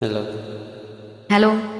Hello. Hello.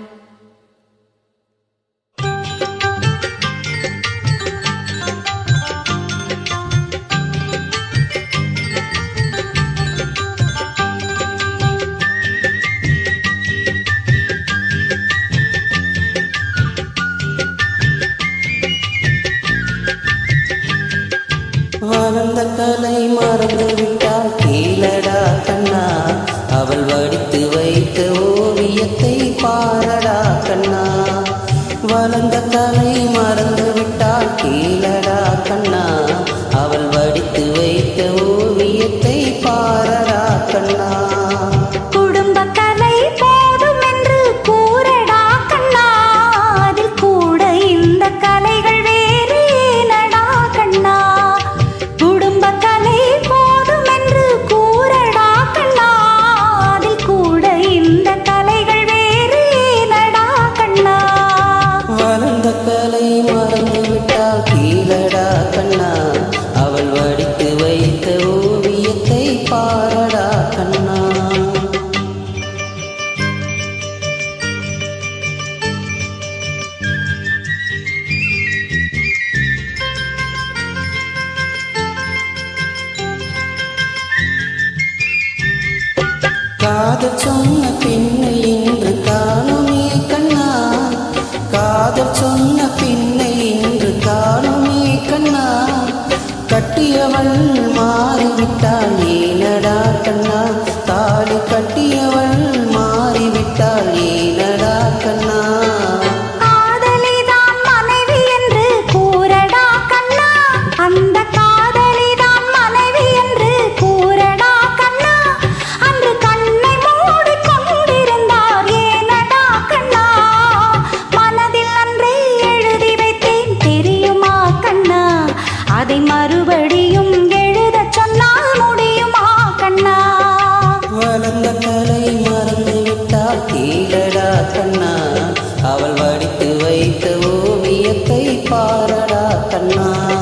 இல்லடா கண்ணா. அவள் வடித்து வைத்த ஓவியத்தை பாரடா கண்ணா. காதல் சொன்ன பின்னு இன்று காணுமே கண்ணா. காதல் சொன்ன பின்னு vital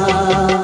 啊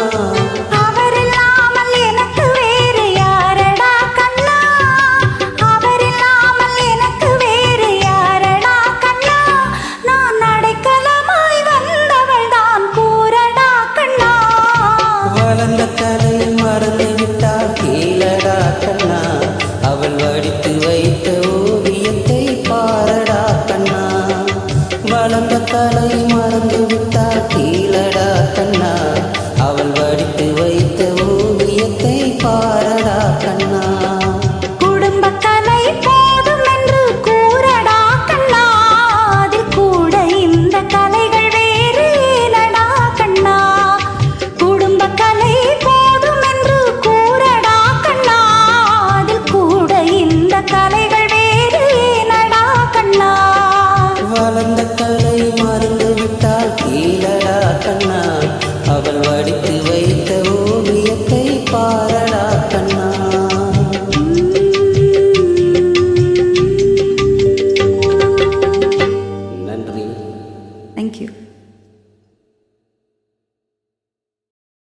அவள் வடித்து வைத்த ஓவியத்தை பாரடா கண்ணா. வளர்ந்த தலைமா you talking?